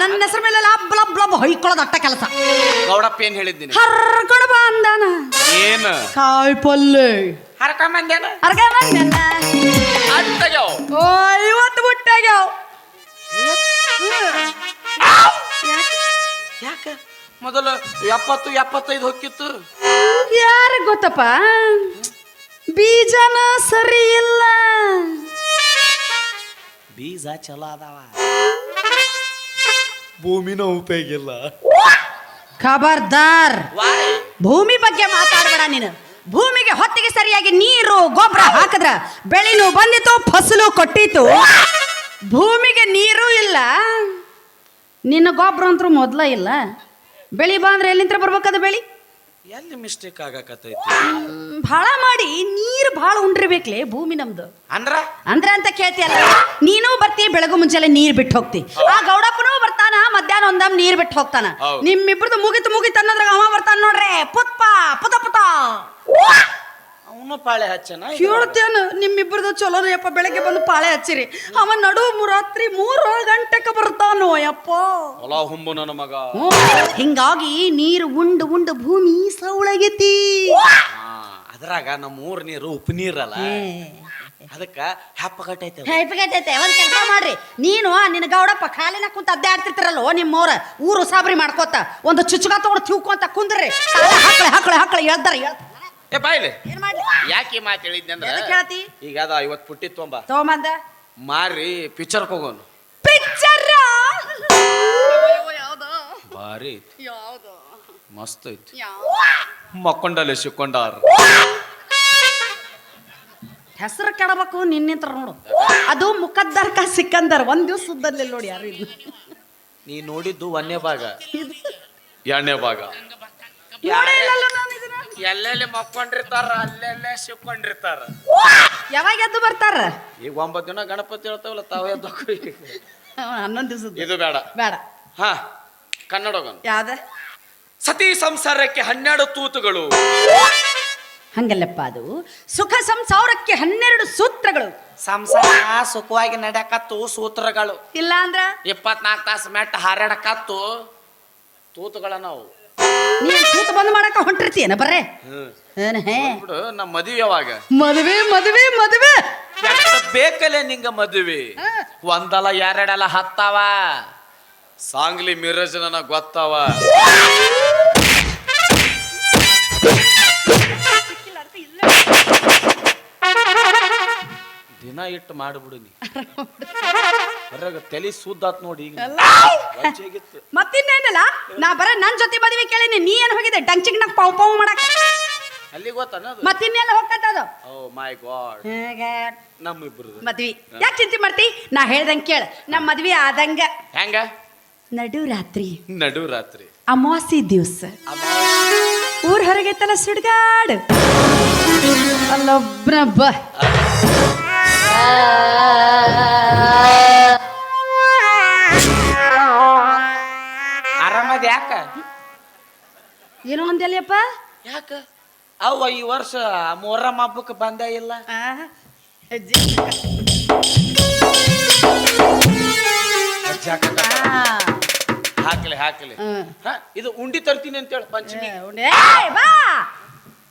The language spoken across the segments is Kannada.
ನನ್ನ ಹೆಸರು ಮೇಲೆ ಲಬ್ ಲಬ್ ಲಬ್ ಹೊಯ್ಕೊಳ್ಳೋದು ಅಟ್ಟ ಕೆಲಸ. ಗೌಡಪ್ಪ ಏನ್ ಹೇಳಿದ್ದೀನಿ? ಹರ್ಕೊಂಡು ಬಂದಾನ. ಏನು? ಕಾಯಿ ಪಲ್ಲೆ. ಹರ್ಕೊಂಬಂದೇನ? ಅರ್ಗ ಬಂದಲ್ಲ ಓ ಇವತ್ತು ಮುಟ್ಟಾಗ್ಯಾವ ಯಾಕ? ಮೊದಲು ಎಪ್ಪತ್ತು ಎಪ್ಪತ್ತೈದು ಹೊಕ್ಕಿತ್ತು. ಯಾರ ಗೊತ್ತಪ್ಪ? ಬೀಜನ ಸರಿ ಇಲ್ಲ. ಬೀಜ ಚಲೋ ಅದಾವ. ಭೂಮಿನ ಉಪಯೋಗಿಲ್ಲ ಖಬರ್ದಾರ್. ಭೂಮಿ ಬಗ್ಗೆ ಮಾತಾಡಬೇಡ ನೀನು. ಭೂಮಿಗೆ ಹೊತ್ತಿಗೆ ಸರಿಯಾಗಿ ನೀರು ಗೊಬ್ಬರ ಹಾಕಿದ್ರ ಬೆಳಿನೂ ಬಂದಿತ್ತು ಫಸಲು ಕೊಟ್ಟಿತು. ಭೂಮಿಗೆ ನೀರು ಇಲ್ಲ. ನಿನ್ನ ಗೊಬ್ಬರ ಅಂತೂ ಮೊದಲ ಇಲ್ಲ. ಬೆಳಿ ಬಂದ್ರೆ ಎಲ್ಲಿಂತ್ರ ಬರ್ಬೇಕದ ಬೆಳಿ? ಎಲ್ಲಿ ಮಿಸ್ಟೇಕ್ ಆಗಕತ್ತೈತಿ? ಬಹಳ ಭಾಳ ಮಾಡಿ. ನೀರು ಭಾಳ ಉಂಡಿರ್ಬೇಕ್ಲೆ ಭೂಮಿ ನಮ್ದು. ಅಂದ್ರ? ಅಂದ್ರ ಅಂತ ಕೇಳ್ತಿಯಲ್ಲ ನೀನು ಬರ್ತಿ ಬೆಳಗು ಮುಂಚೆಲೆ ನೀರು ಬಿಟ್ಟು ಹೋಗ್ತಿ. ಆ ಗೌಡಪ್ಪನೂ ಮಧ್ಯಾಹ್ನ ಒಂದಮ್ ನೀರ್ ಬಿಟ್ಟು ಹೋಗ್ತಾನ. ಹೌದು. ನಿಮ್ಮಿಬ್ರದ್ದು ಮುಗಿತು ಮುಗಿತು ಅನ್ನೋದ್ರಾಗ ಅವ ಬರ್ತಾನ ನೋಡ್ರಿ ಪುತ್ಪ ಪುತ ಪುತ. ಅವನು ಪಾಳೆ ಹಚ್ಚನ ನಿಮ್ಮಿಬ್ರದ್ದು ಚಲೋ ಯಪ್ಪ ಬೆಳಗ್ಗೆ ಬಂದು ಪಾಳೆ ಹಚ್ಚಿರಿ. ಅವ ನಡು ರಾತ್ರಿ ಮೂರು ಗಂಟೆಕ ಬರ್ತಾನೋ ಯಪ್ಪ ಹೊಲ ಹುಂಬು ನನ್ನ ಮಗ. ಹಿಂಗಾಗಿ ನೀರು ಉಂಡು ಉಂಡು ಭೂಮಿ ಸೌಳಗೈತಿ ಅದ್ರಾಗ ನಮ್ಮ ಊರ್ ನೀರು ಉಪ್ಪು ನೀರಲ್ಲ. ಅದಕ್ಕ ಹೆಪ್ಪಗಟ್ಟೈತೆ ಅದು. ಹೆಪ್ಪಿಗಟ್ಟೈತೆ ಒಂದ್ ಕೆಲಸ ಮಾಡ್ರಿ. ನೀನು ನಿನ್ನ ಗೌಡಪ್ಪ ಖಾಲಿನ ಕುಂತ ಅದ್ದೆ ಆಡ್ತಿರ್ತಿರಲ್ಲ ನಿಮ್ಮವ್ರ ಊರು ಸಾಬ್ರಿ ಮಾಡ್ಕೋತ ಒಂದು ಚುಚ್ಚುಗ ತಗೊಂಡು ತಿಳ್ಕೊಂತ ಕುಂದ್ರಿ. ಹಾಕಳೆ ಹಾಕಳೆ ಹಾಕಳೆ ಹೇಳ್ತಾರ ಏ ಬಾಯ್ಲಿ ಏನ್ ಮಾಡ್ಲಿ? ಯಾಕೆ ಈ ಮಾತು ಹೇಳಿದ್ನಂದ್ರ ಎದಕ್ ಹೇಳ್ತಿ? ಈಗ ಅದ ಐವತ್ ಪುಟ್ಟಿ ತೊಂಬ. ತಗೊಂಬಂದ? ಮಾರಿ ಪಿಕ್ಚರ್ ಹೋಗೋನು. ಪಿಕ್ಚರ್ ಭಾರಿ ಐತಿ. ಯಾವ್ದು? ಮಸ್ತ್ ಐತಿ. ಮಕ್ಕೊಂಡಲ್ಲೇ ಸಿಕ್ಕೊಂಡಾರ. ಹೆಸರು ಕೆಡಬೇಕು ನಿನ್ನಿಂತ್ರ ನೋಡು. ಅದು ಮುಖದ್ದರ್ಕ ಕಾ ಸಿಕ್ಕಂದರ್. ಒಂದ್ ದಿವ್ಸ ಸುದ್ದಲ್ಲಿ ನೋಡಿ ಯಾರು ಇಲ್ಲ ನೀ ನೋಡಿದ್ದು ಒಂದೇ ಭಾಗ ಎರಡನೇ ಭಾಗ. ನೋಡೇ ಇಲ್ಲಲ್ಲ ನಾನು ಇದನ್ನ. ಎಲ್ಲೆಲ್ಲಿ ಮಕ್ಕೊಂಡಿರ್ತಾರ ಅಲ್ಲೆಲ್ಲೇ ಸಿಕ್ಕೊಂಡಿರ್ತಾರ. ಯಾವಾಗ ಎದ್ದು ಬರ್ತಾರ? ಈಗ ಒಂಬತ್ತು ದಿನ ಗಣಪತಿ ಹೇಳ್ತಾವಲ್ಲ ತಾವೇ ಎದ್ದು. ಹನ್ನೊಂದು ದಿವಸದ ಇದು ಬೇಡ. ಬೇಡ. ಹಾ ಕನ್ನಡ ಹೋಗೋಣ. ಯಾವ್ದ? ಸತಿ ಸಂಸಾರಕ್ಕೆ ಹನ್ನೆರಡು ತೂತುಗಳು. ಹಂಗಲ್ಲಪ್ಪ ಅದು. ಸುಖ ಸಂಸಾರಕ್ಕೆ ಹನ್ನೆರಡು ಸೂತ್ರಗಳು. ಸಂಸಾರ ಸುಖವಾಗಿ ನಡೆಯಕತ್ತು ಸೂತ್ರಗಳು. ಇಲ್ಲ ಅಂದ್ರ ಇಪ್ಪತ್ನಾಲ್ಕು ತಾಸು ಮೆಟ್ಟ ಹಾರಾಡಕತ್ತು ತೂತುಗಳ ನಾವು ನೀನ್ ತೂತು ಬಂದ್ ಮಾಡಕ ಹೊಂಟಿರ್ತೀಯನ? ಬರ್ರೆ. ಏನ್ ಹೇ? ಬಿಡು ನಮ್ಮ ಮದುವೆ ಯಾವಾಗ? ಮದುವೆ ಮದುವೆ ಮದುವೆ. ಬೇಕಲ್ಲೇ ನಿಂಗ ಮದುವೆ. ಒಂದಲ್ಲ ಎರಡಲ್ಲ ಹತ್ತಾವ. ಸಾಂಗ್ಲಿ ಮಿರಜ್ ನನಗ ಗೊತ್ತಾವ. ದಿನ ಇಟ್ಟು ಮಾಡ್ಬಿಡು ನೀ. ಹೊರಗ ತಲೆ ಸುದ್ದಾತ್ ನೋಡಿ ಈಗ. ಮತ್ತಿನ್ನೇನಲ್ಲ? ನಾ ಬರ ನನ್ ಜೊತೆ ಮದುವೆ ಕೇಳಿನಿ ನೀ ಏನ್ ಹೋಗಿದೆ ಡಂಚಿಗ್ ನಕ್ ಪಾವ್ ಪಾವ್ ಮಾಡಕ್? ಅಲ್ಲಿ ಗೊತ್ತಾನದು ಮತ್ತಿನ್ನೆಲ್ಲ ಹೋಗ್ತದ ಓ ಮೈ ಗಾಡ್ ನಮ್ಮಿಬ್ರದು. ಮದ್ವಿ. ಯಾಕೆ ಚಿಂತೆ ಮಾಡ್ತಿ? ನಾ ಹೇಳ್ದಂಗ್ ಕೇಳ. ನಮ್ ಮದ್ವಿ ಆದಂಗ. ಹೆಂಗ? ನಡು ರಾತ್ರಿ ನಡು ರಾತ್ರಿ ಅಮಾಸಿ ದಿವ್ಸ ಊರ್ ಹೊರಗೈತಲ್ಲ ಸುಡ್ಗಾಡ್. ಅಲ್ಲೊಬ್ನಬ್ಬ ಆರಾಮದ ಯಾಕ? ಏನೋ ಯಾಕ? ಅವ್ವ ಈ ವರ್ಷ ಮೊಹರಂ ಹಬ್ಬಕ್ಕೆ ಬಂದ ಇಲ್ಲ. ಹಾಕ್ಲಿ ಹಾಕ್ಲಿ. ಇದು ಉಂಡಿ ತರ್ತೀನಿ ಅಂತ ಅಂತೇಳಿ ಪಂಚಮಿ. ಬಾ.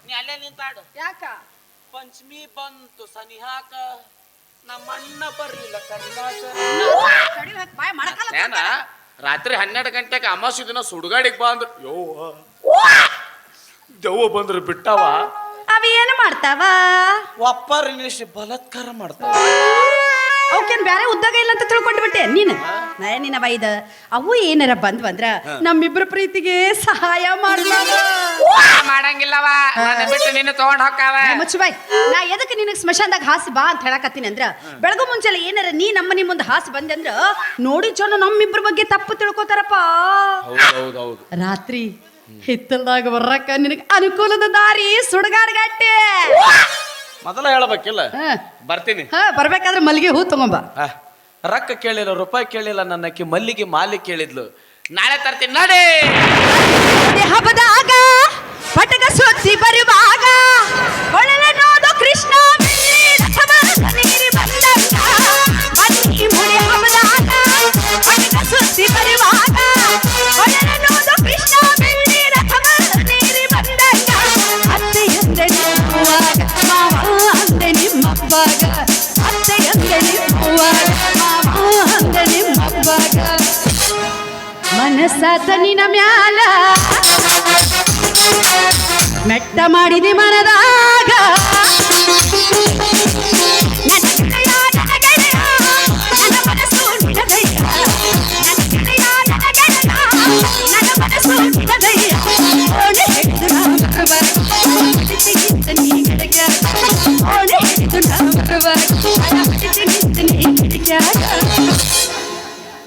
ನೀ ಅಲ್ಲೇ ನಿಂತಾಡು. ಯಾಕ? ಪಂಚಮಿ ಬಂತು ಸನಿಹಾಕ. ನಮ್ಮ ಅಣ್ಣ ಬರ್ಲಿಲ್ಲ ಏನ ರಾತ್ರಿ ಹನ್ನೆರಡು ಗಂಟೆಗೆ ಅಮಾಸಿ ದಿನ ಸುಡುಗಾಡಿಗೆ ಬಾ ಅಂದ್ರು. ಯವ್ವ. ದೆವ್ವ ಬಂದ್ರು ಬಿಟ್ಟವ. ಅವ ಏನು ಮಾಡ್ತಾವ? ಒಪ್ಪರ ನಿಲ್ಲಿಸಿ ಬಲಾತ್ಕಾರ ಮಾಡ್ತಾವ. ಅವಕ್ಕೇನು ಬೇರೆ ಉದ್ಯೋಗ ಇಲ್ಲ ಅಂತ ತಿಳ್ಕೊಂಡು ಬಿಟ್ಟೆ ನೀನು? ನಾ ನಿನ್ನ ಬೈದ ಅವು ಏನಾರ ಬಂದ್ವಂದ್ರ ನಮ್ಮಿಬ್ರ ಪ್ರೀತಿಗೆ ಸಹಾಯ ಮಾಡ್ತಾವ. ಮಾಡಂಗಿಲ್ಲವ? ನನ್ನ ಬಿಟ್ಟು ನಿನ್ನ ತಗೊಂಡ್ ಹೋಗ್ತಾವ ಮುಚ್ಚು ಬಾಯ್ ನಾ ಎದಕ್ಕೆ ನಿನಗೆ ಸ್ಮಶಾನದಾಗ ಹಾಸಿ ಬಾ ಅಂತ ಹೇಳಕತ್ತೀನಿ ಅಂದ್ರ ಬೆಳಗು ಮುಂಚೆಲ್ಲ ಏನಾರ ನೀ ನಮ್ಮನಿ ಮುಂದೆ ಹಾಸಿ ಬಂದೆ ಅಂದ್ರ ನೋಡಿ ಚೋನು ನಮ್ಮಿಬ್ರ ಬಗ್ಗೆ ತಪ್ಪು ತಿಳ್ಕೊತಾರಪ್ಪ. ಹೌದೌದೌದು. ರಾತ್ರಿ ಹಿತ್ತಲ್ದಾಗ ಬರ್ರಕ್ಕ ನಿನಗೆ ಅನುಕೂಲದ ದಾರಿ ಸುಡಗಾಡ್ಗಟ್ಟೆ. ಮೊದಲ ಹೇಳಬೇಕಿಲ್ಲ? ಹ. ಬರ್ತೀನಿ. ಹಾ ಬರ್ಬೇಕಾದ್ರೆ ಮಲ್ಲಿಗೆ ಹೂ ತಗೊಂಬ. ರೊಕ್ಕ ಕೇಳಿಲ್ಲ ರೂಪಾಯಿ ಕೇಳಿಲ್ಲ ನನ್ನಕ್ಕೆ ಮಲ್ಲಿಗೆ ಮಾಲಿ ಕೇಳಿದ್ಲು. ನಾಳೆ ತರ್ತೀನಿ ನೋಡಿ! ಹಬ್ಬದಾಗ ಪಟಕ ಸುತ್ತಿ ಬರುವಾಗ ಹೊಳಲ ನೋಡು ಕೃಷ್ಣ ಮನಸ್ಸಾತ ನಿನ ಮ್ಯಾಲ. ಮೆಟ್ಟ ಮಾಡಿದಿ ಮನದಾಗ.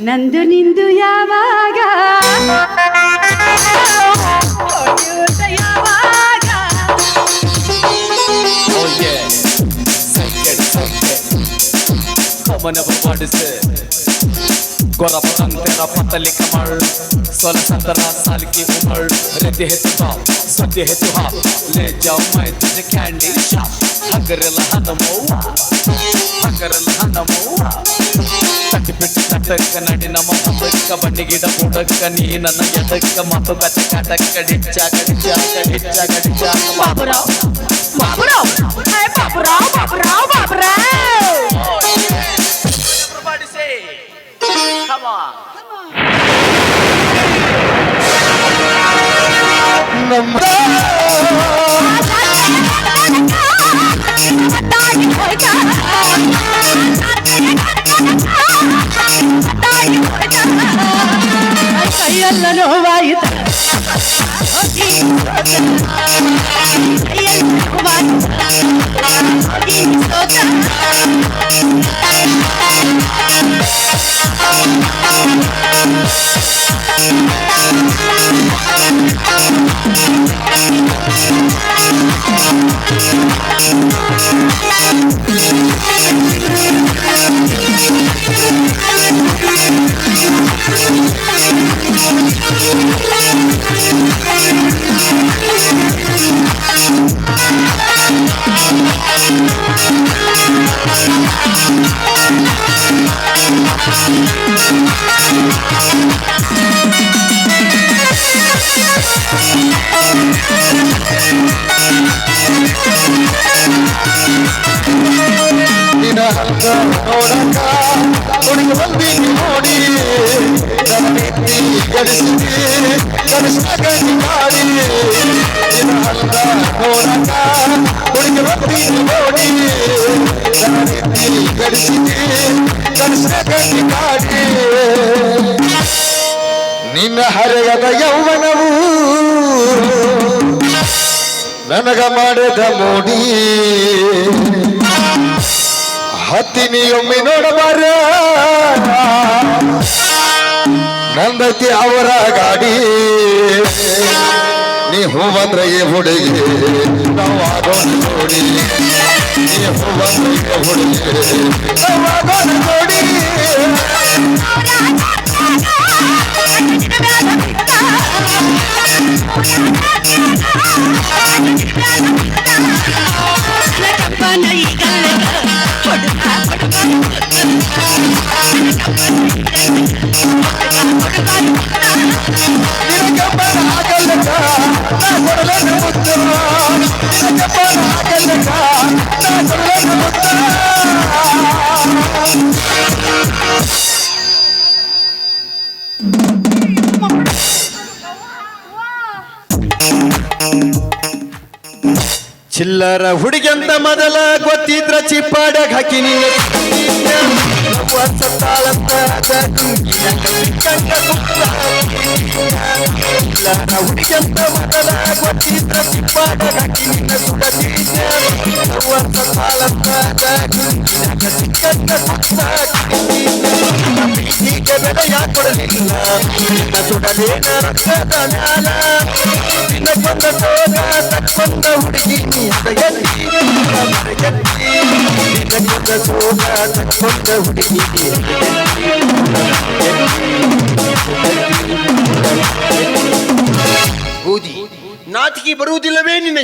ನಂದು ನಿಂದು ಯಾವಾಗ? ಯಾವಾಗ गोरा पतंग तेरा पतली ತಟ್ಟಕ್ಕ ನಡಿ ನಮ್ಮ ಮುಂದಕ್ಕ ಬನ್ನಿ ಗಿಡ ಊಟಕ್ಕ ನೀ ನನ್ನ ಎದಕ್ಕ ಮಾತು ಕಚ್ಚ ಕಟಕ್ಕ ಡಿಚ್ಚಾಕ ಡಿಚ್ಚಾಕ ಡಿಚ್ಚಾಕ ಡಿಚ್ಚಾಕ ಬಾಬುರಾವ್ ಬಾಬುರಾವ್ ಹೇ Baburao Baburao Baburao Everybody say, come on. ಕೈಯೆಲ್ಲ ನೋವಾಯಿತ ನಿನ್ನ ಹಂಗ ನೋಡಕ ಹುಡುಗ ನಿನ್ನ ಹರೆಯದ ಯೌವನವು. ನನಗ ಮಾಡಿದ ಮೋಡಿ. ಹತ್ತಿನಿಯೊಮ್ಮೆ ನೋಡಬಾರ. ನಂದತಿ ಅವರ ಗಾಡಿ. ನೀ ಹೂವಂದ್ರೆ ಈ ಹುಡುಗಿ. ನಾವಾಗೋ ನೋಡಿ. ನೀ ಹೂವಂದ್ರೆ ಹುಡುಗಿ. ನಾವಾಗೋಣ ನೋಡಿ. Thank you. ಚಿಲ್ಲರ ಹುಡುಗಂತ ಮೊದಲ ಗೊತ್ತಿದ್ರ ಚಿಪ್ಪಾಡ್ಯಾಗ ಹಾಕಿ ನೀನು. ತಾಳಂತ ಚಿಲ್ಲರ ಹುಡುಗಂತ ಮೊದಲ ಗೊತ್ತಿದ್ರ ಚಿಪ್ಪಾಡ್ಯಾಗ ಹಾಕಿ ನಿನ್ನ ಸುಡತೀನ ತಾಳಂತ ಈಗ ಬೆಲೆ ಯಾಕೆ ಕೊಡಲಿಲ್ಲ ನಿನ್ನ ಸುಡಲೇನ ರಕ್ತದ ಮ್ಯಾಲ ನಿನ್ನ ಕೊಂದ ತೋಗ ತಕ್ಕೊಂದ ಹುಡುಗಿ ನೀ ಎತ್ತಿ ಎತ್ತಿ ನಿನ್ನ ಕೊಂದ ತೋಗ ತಕ್ಕೊಂದ ಹುಡುಗಿ ನೀ ನಾಚಿಕೆ ಬರುವುದಿಲ್ಲವೇ ನಿನ್ನ